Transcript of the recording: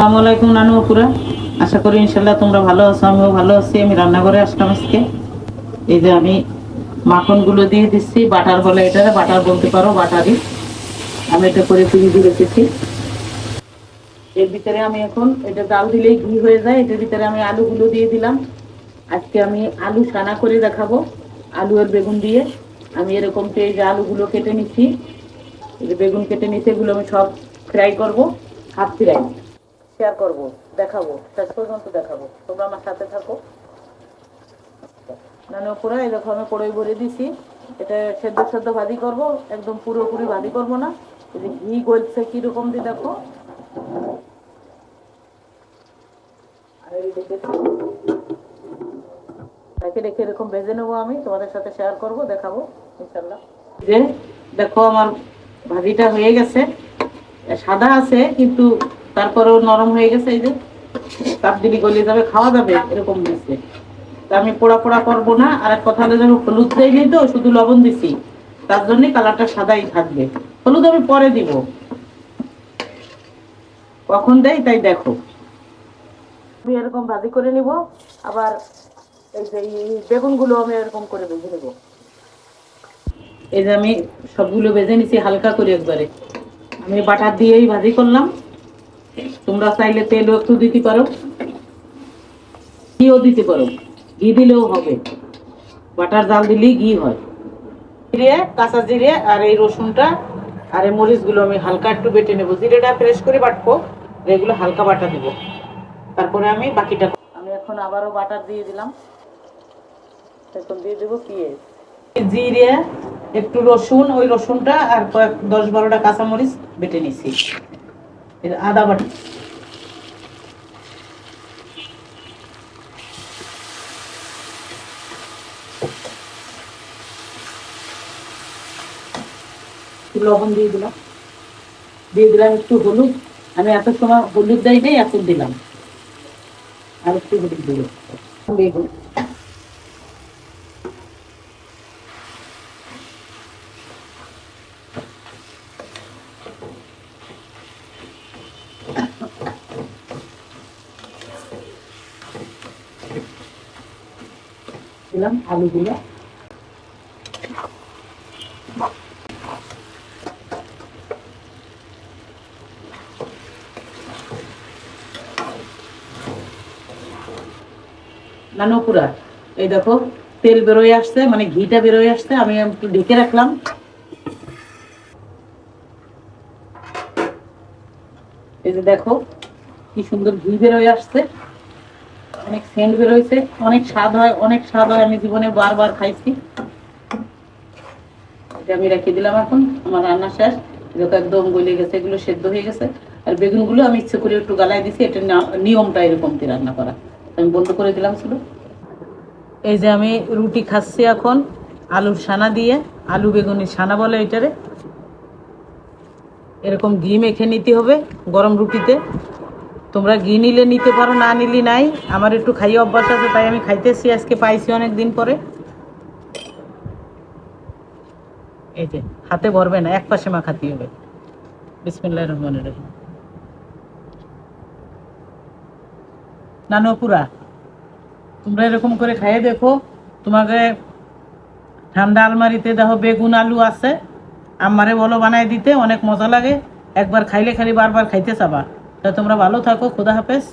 আসসালামু আলাইকুম নানু আপুরা। আশা করি ইনশাল্লাহ তোমরা ভালো আছো, আমিও ভালো আছি। আমি রান্নাঘরে আসলাম আজকে। এই যে আমি মাখনগুলো দিয়ে দিচ্ছি, বাটার বলে এটা বাটার বলতে পারো, বাটারই। আমি এটা করে ফ্রিজে রেখেছি। এর ভিতরে আমি এখন এটা ডাল দিলেই ঘি হয়ে যায়। এটার ভিতরে আমি আলুগুলো দিয়ে দিলাম। আজকে আমি আলু সানা করে দেখাবো, আলু আর বেগুন দিয়ে। আমি এরকম এই যে আলুগুলো কেটে নিচ্ছি। যে বেগুন কেটে নিচ্ছি এগুলো আমি সব ফ্রাই করব হাফ ফ্রাই। শেয়ার করব, দেখাবো, শেষ পর্যন্ত দেখাবো। তোমরা আমার সাথে থাকো। নানো পুরো, এই দেখো আমি কড়াই ভরে দিছি। এটা সেদ্ধ সেদ্ধ ভাজি করব, একদম পুরোপুরি ভাজি করব না। যে ঘি গলছে কীরকম দিয়ে দেখো। রেখে রেখে এরকম ভেজে নেব আমি, তোমাদের সাথে শেয়ার করব, দেখাবো ইনশাল্লাহ যে দেখো আমার ভাজিটা হয়ে গেছে। সাদা আছে, কিন্তু তারপরেও নরম হয়ে গেছে এই যে। তাপ দিলি গলে যাবে, খাওয়া যাবে, এরকম হয়েছে। তা আমি পোড়া পোড়া করব না, আর এক কথা হলো যে আমি হলুদ দেয়নি তো, শুধু লবণ দিছি। তার জন্য কালারটা সাদাই থাকবে। হলুদ আমি পরে দিব। কখন দেয় তাই দেখো। আমি এরকম ভাজি করে নিব, আবার এই যে বেগুনগুলো আমি এরকম করে ভেজে নেব। এই যে আমি সবগুলো ভেজে নিছি হালকা করে একবারে। আমি বাটার দিয়েই ভাজি করলাম। তোমরা চাইলে তেলও একটু দিতে পারো, ঘিও দিতে পারো, ঘি দিলেও হবে। বাটার জাল দিলেই ঘি হয়। জিরে, কাঁচা জিরে আর এই রসুনটা আর এই মরিচগুলো আমি হালকা একটু বেটে নেব। জিরেটা ফ্রেশ করে বাটবো এগুলো হালকা বাটা দিব। তারপরে আমি বাকিটা আমি এখন আবারও বাটার দিয়ে দিলাম। এখন দিয়ে দেবো পেঁয়াজ। জিরে, একটু রসুন, ওই রসুনটা আর কয়েক দশ বারোটা কাঁচামরিচ বেটে নিছি। এর আদা বাটা। লবণ দিয়ে দিলাম। দিয়ে দিলাম একটু হলুদ। আমি এত সময় হলুদ দেয় নাই, এখন দিলাম। আর একটু হলুদ দিল বেগুন দিলাম আলুগুলো। নানুপুরা এই দেখো, তেল বেরোয় আসছে মানে ঘিটা বেরোয় আসছে, আমি একটু ঢেকে রাখলাম। এই যে দেখো, কি সুন্দর ঘি বেরোয় আসছে। অনেক সেন্ট বেরোইছে অনেক স্বাদ হয়, অনেক স্বাদ হয়, আমি জীবনে বারবার খাইছি। এটা আমি রেখে দিলাম এখন, আমার রান্না শেষ। দেখো একদম গলে গেছে, এগুলো সেদ্ধ হয়ে গেছে। আর বেগুনগুলো আমি ইচ্ছে করে একটু গালায় দিছি এটা নিয়মটা এরকম দিয়ে রান্না করা। আমি বন্ধ করে দিলাম ছিল এই যে আমি রুটি খাচ্ছি এখন, আলুর সানা দিয়ে, আলু বেগুনের সানা বলে এটারে এরকম ঘি মেখে নিতে হবে গরম রুটিতে। তোমরা ঘি নিলে নিতে পারো, না নিলে নাই। আমার একটু খাইয়ে অভ্যাস আছে, তাই আমি খাইতেছি, আজকে পাইছি অনেক দিন পরে। এই যে, হাতে ভরবে না, এক পাশে মাখাতে হবে। বিসমিল্লাহ রহমানের রহিম। নানুপুরা, তোমরা এরকম করে খাইয়ে দেখো, তোমাকে ঠান্ডা আলমারিতে দেখো, বেগুন আলু আছে। আমারে বলো বানাই দিতে, অনেক মজা লাগে। একবার খাইলে খালি বারবার খাইতে চাবা। তোমরা ভালো থাকো খুদা হাফেজ।